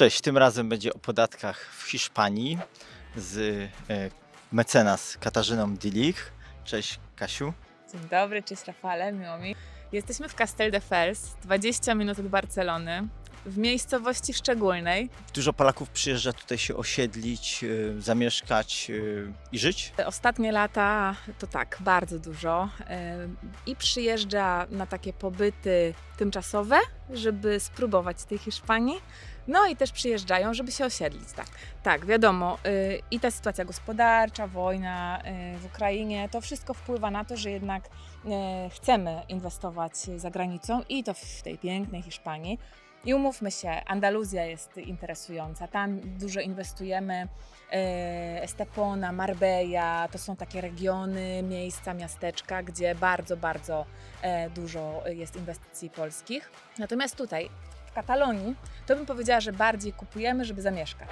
Cześć, tym razem będzie o podatkach w Hiszpanii z e, mecenas Katarzyną Dilich. Cześć Kasiu. Dzień dobry, cześć Rafale, miło mi. Jesteśmy w Castelldefels, 20 minut od Barcelony, w miejscowości szczególnej. Dużo Polaków przyjeżdża tutaj się osiedlić, e, zamieszkać e, i żyć. Ostatnie lata to tak, bardzo dużo e, i przyjeżdża na takie pobyty tymczasowe, żeby spróbować tej Hiszpanii. No i też przyjeżdżają, żeby się osiedlić, tak. Tak, wiadomo, y, i ta sytuacja gospodarcza, wojna y, w Ukrainie, to wszystko wpływa na to, że jednak y, chcemy inwestować za granicą i to w tej pięknej Hiszpanii. I umówmy się, Andaluzja jest interesująca, tam dużo inwestujemy. e, Estepona, Marbella, to są takie regiony, miejsca, miasteczka, gdzie bardzo, bardzo e, dużo jest inwestycji polskich. Natomiast tutaj, w Katalonii, to bym powiedziała, że bardziej kupujemy, żeby zamieszkać.